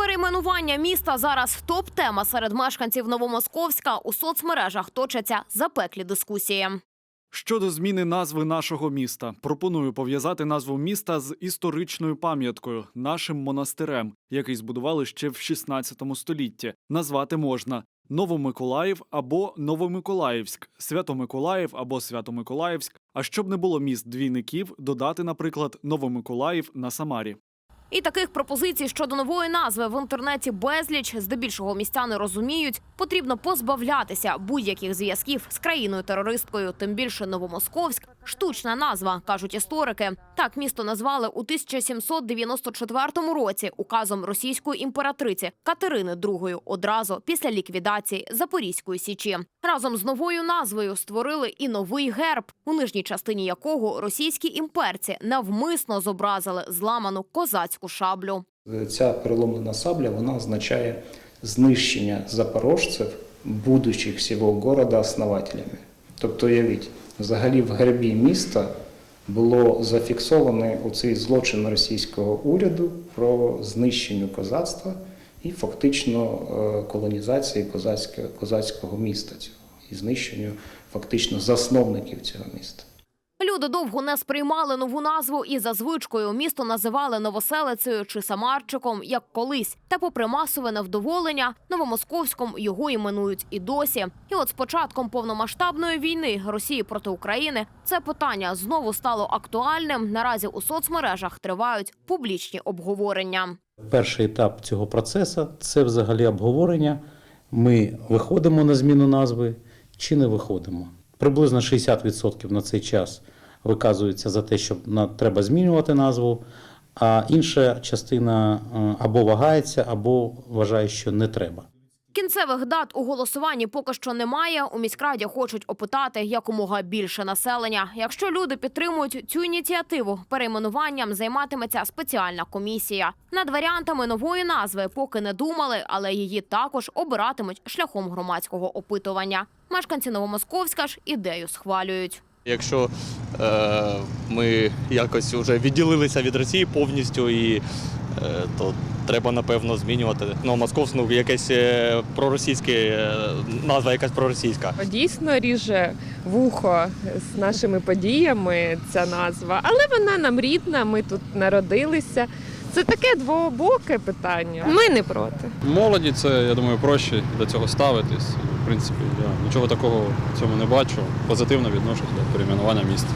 Перейменування міста зараз топ-тема серед мешканців Новомосковська. У соцмережах точаться запеклі дискусії. Щодо зміни назви нашого міста, пропоную пов'язати назву міста з історичною пам'яткою, нашим монастирем, який збудували ще в 16 столітті. Назвати можна Новомиколаїв або Новомиколаївськ, Свято-Миколаїв або Свято-Миколаївськ. А щоб не було міст двійників, додати, наприклад, Новомиколаїв на Самарі. І таких пропозицій щодо нової назви в інтернеті безліч. Здебільшого містяни розуміють, потрібно позбавлятися будь-яких зв'язків з країною терористкою. Тим більше Новомосковськ штучна назва, кажуть історики. Так місто назвали у 1794 році указом російської імператриці Катерини II одразу після ліквідації Запорізької січі. Разом з новою назвою створили і новий герб, у нижній частині якого російські імперці навмисно зобразили зламану козацьку шаблю. Ця переломлена сабля вона означає знищення запорожців, будучих всього города основателями. Тобто, уявіть, взагалі в гербі міста було зафіксований оцей злочин російського уряду про знищення козацтва і фактично е, колонізації козацького, козацького міста цього і знищенню фактично засновників цього міста. Люди довго не сприймали нову назву і за звичкою місто називали новоселицею чи самарчиком, як колись. Та, попри масове невдоволення, новомосковськом його іменують і досі. І от з початком повномасштабної війни Росії проти України це питання знову стало актуальним. Наразі у соцмережах тривають публічні обговорення. Перший етап цього процесу це взагалі обговорення. Ми виходимо на зміну назви чи не виходимо. Приблизно 60% на цей час виказується за те, що треба змінювати назву, а інша частина е, або вагається, або вважає, що не треба. Кінцевих дат у голосуванні поки що немає. У міськраді хочуть опитати якомога більше населення. Якщо люди підтримують цю ініціативу, перейменуванням займатиметься спеціальна комісія. Над варіантами нової назви поки не думали, але її також обиратимуть шляхом громадського опитування. Мешканці Новомосковська ж ідею схвалюють. Якщо е, ми якось вже відділилися від Росії повністю, і, е, то треба напевно змінювати. Ну, московську ну, якесь е, проросійське, е, назва якась проросійська. Дійсно ріже вухо з нашими подіями ця назва, але вона нам рідна, ми тут народилися. Це таке двообоке питання. Ми не проти. Молоді це, я думаю, проще до цього ставитись. Принципі, я нічого такого в цьому не бачу. Позитивно відношусь до перейменування міста.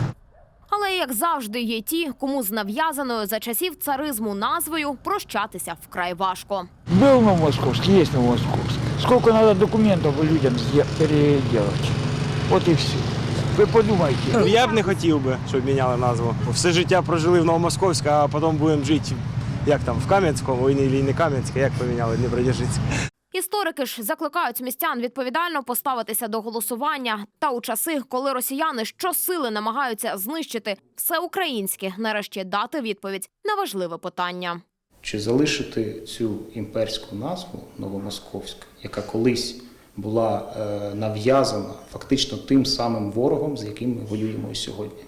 Але як завжди, є ті, кому з нав'язаною за часів царизму назвою прощатися вкрай важко. Был Новомосковск, есть Новомосковск. Сколько надо документов людям сде- переделать. Вот и все. Вы подумайте. Я б не хотів би, щоб міняли назву. Все життя прожили в Новомосковську, а потім будемо жити як там в Кам'янському, і не, і Кам'янське, як поміняли Дніпродзержинськ. Історики ж закликають містян відповідально поставитися до голосування. Та у часи, коли росіяни щосили намагаються знищити все українське, нарешті дати відповідь на важливе питання. Чи залишити цю імперську назву Новомосковська, яка колись була е, нав'язана фактично тим самим ворогом, з яким ми воюємо і сьогодні?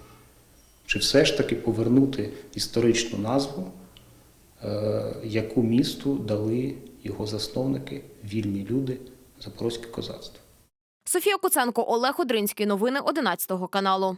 Чи все ж таки повернути історичну назву, е, яку місту дали його засновники, вільні люди, запорозьке козацтво? Софія Куценко, Олег Одринський. Новини 11 каналу.